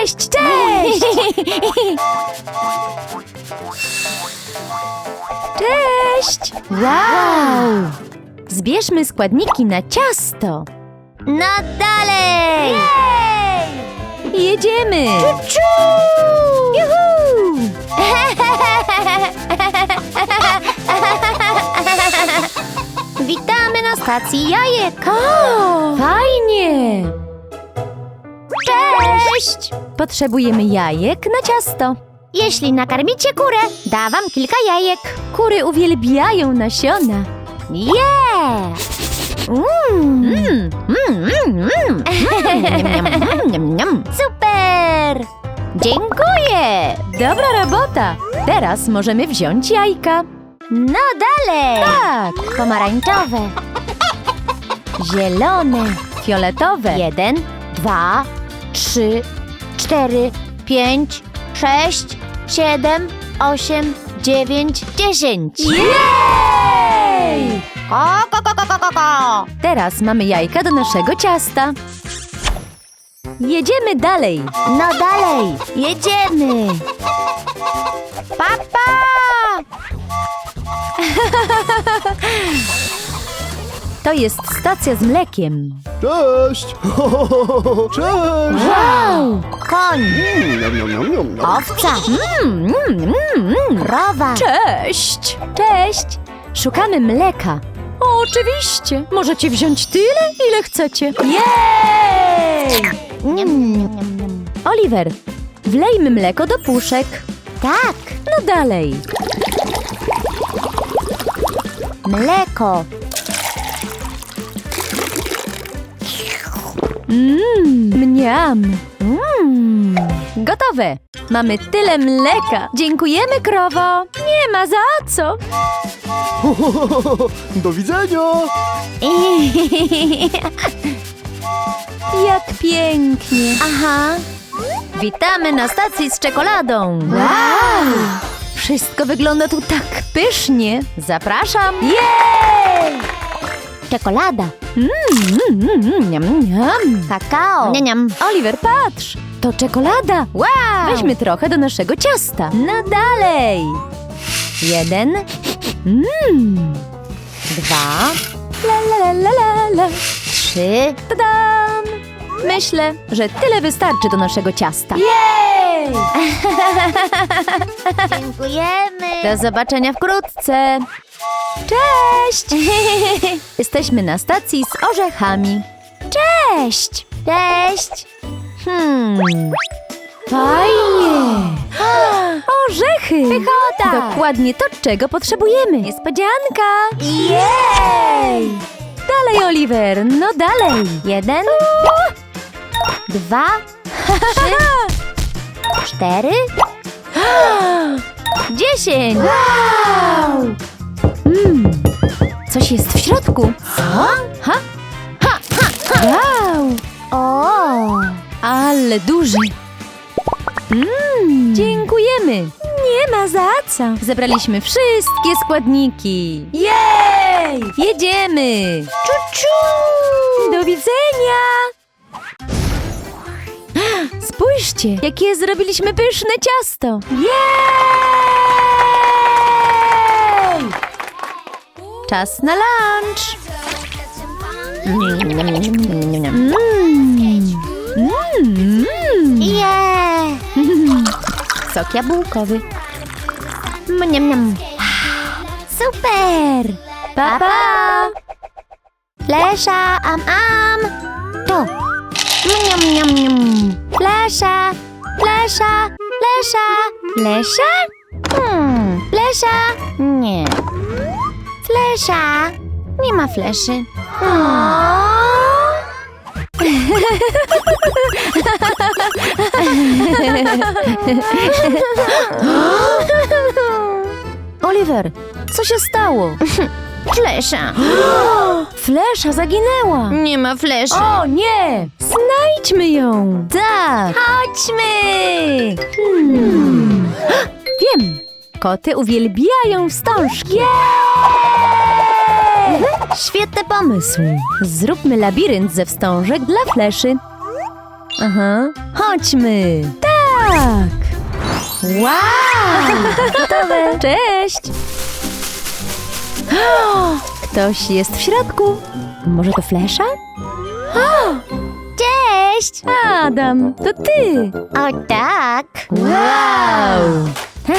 Cześć, cześć! Cześć! Wow! Zbierzmy składniki na ciasto. No dalej! Jedziemy! Czu! Juhu! Witamy na stacji jajek! O, fajnie! Cześć! Potrzebujemy jajek na ciasto. Jeśli nakarmicie kurę, da wam kilka jajek. Kury uwielbiają nasiona. Yeah! Mm. Super! Dziękuję! Dobra robota! Teraz możemy wziąć jajka. No dalej! Tak, Pomarańczowe. zielone, fioletowe. Jeden, dwa, trzy, cztery, pięć, sześć, siedem, osiem, dziewięć, dziesięć. Jej! Ko, ko, ko, ko, ko, ko, ko. Teraz mamy jajka do naszego ciasta. Jedziemy dalej. No dalej, jedziemy. Papa! To jest stacja z mlekiem. Cześć! Cześć! Wow! Koń, Mm, niam, niam, niam, niam. owca, Mm, mm, krowa. Cześć! Cześć! Szukamy mleka. Oczywiście. Możecie wziąć tyle, ile chcecie. Jej! Niam, niam, niam, niam. Oliver, wlejmy mleko do puszek. Tak, No dalej. mleko. Mmm, mniam. Mmm. Gotowe. Mamy tyle mleka. Dziękujemy, krowo. Nie ma za co. Do widzenia! Jak pięknie. Aha. Witamy na stacji z czekoladą. Wow. Wszystko wygląda tu tak pysznie. Zapraszam. Jej! Czekolada, Mm, mm, mm, niam, niam. kakao. Niam. Oliver, patrz. To czekolada. Wow. Weźmy trochę do naszego ciasta. No dalej. Jeden. Mmm. Dwa. La la la la la la. Trzy. Tadam! Myślę, że tyle wystarczy do naszego ciasta. Jej! Dziękujemy. Do zobaczenia wkrótce. Cześć! Jesteśmy na stacji z orzechami. Cześć! Cześć. Hmm. Fajnie! Orzechy! Pychota. Dokładnie to, czego potrzebujemy. Niespodzianka! Jej. Dalej, Oliver, no dalej. Jeden. Dwa. Trzy. Cztery. Dziesięć! Wow! Mm. Coś jest w środku. Co? Ha? Ha, ha, ha! Wow! O. Ale duży. Mm. Dziękujemy. Nie ma za co. Zebraliśmy wszystkie składniki. Jej! Jedziemy. Czu-czu. Do widzenia. Spójrzcie, jakie zrobiliśmy pyszne ciasto. Jej! Czas na lunch. Mm. Mm. Yeah. Sok jabłkowy. Mniam, mniam. Super. Pa, pa. Lesza, am, am. To. Mniam, mniam, mniam. Lesza, lesza, lesza. Lesza? Hmm, flesza? Nie. Flesza? Nie ma fleszy. Oliver, co się stało? Flesza. Flesza zaginęła. Nie ma fleszy. O nie! Znajdźmy ją! Tak! Chodźmy! Hmm. Wiem! Koty uwielbiają wstążki. Świetny pomysł! Zróbmy labirynt ze wstążek dla fleszy. Aha. Chodźmy. Tak. Wow. Gotowe. Cześć. O, Ktoś jest w środku. Może to Flesza? Cześć! Adam, to ty. O tak! Wow.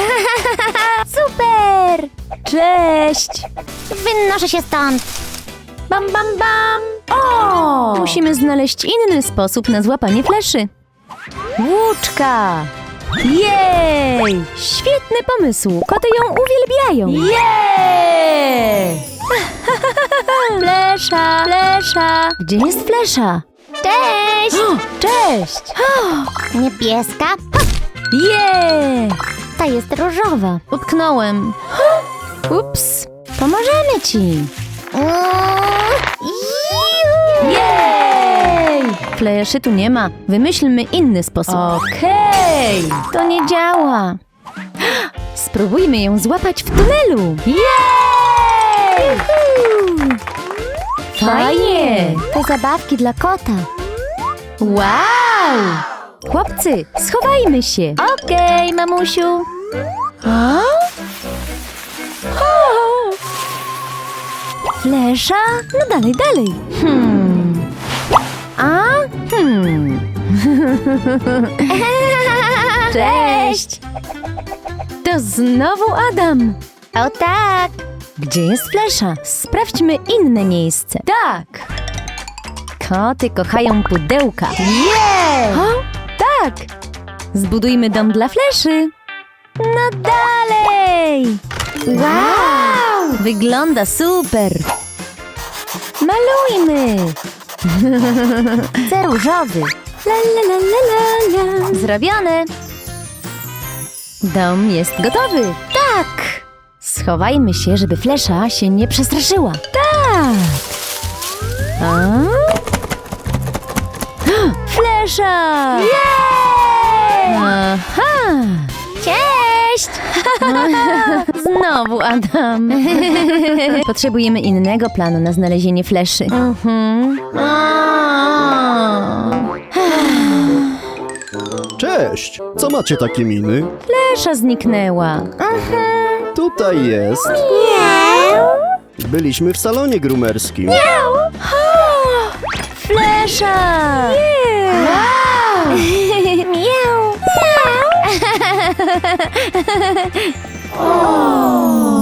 Super! Cześć. Wynoszę się stąd! Bam, bam, bam! O! Musimy znaleźć inny sposób na złapanie fleszy. Łuczka! Jej! Świetny pomysł! Koty ją uwielbiają! Jej! Flesza! Flesza! Gdzie jest flesza? Cześć! O, cześć! Niebieska? Jej! Ta jest różowa. Utknąłem. Ups! Pomożemy ci! Jej! Fleszy tu nie ma. Wymyślmy inny sposób. Okej! To nie działa. Spróbujmy ją złapać w tunelu. Jej! Fajnie! To zabawki dla kota. Wow! Chłopcy, schowajmy się. Okej, mamusiu. A? O! Flesza? No dalej, dalej. Hmm. A? Hmm. Cześć! To znowu Adam. O tak! Gdzie jest flesza? Sprawdźmy inne miejsce. Tak! Koty kochają pudełka. Jej! O, tak! Zbudujmy dom dla fleszy. No dalej! Wow! Wygląda super! Malujmy! Chcę różowy. La, la, la, la, la, la. Zrobione! Dom jest gotowy! Tak! Schowajmy się, żeby flesza się nie przestraszyła. Tak! A? Flesza! Jej! Aha! Cześć! Znowu Adam. Potrzebujemy innego planu na znalezienie fleszy. Mhm. Cześć! Co macie takie miny? Flesza zniknęła. Tutaj jest. Byliśmy w salonie grumerskim. Flesza! Wow! Miau!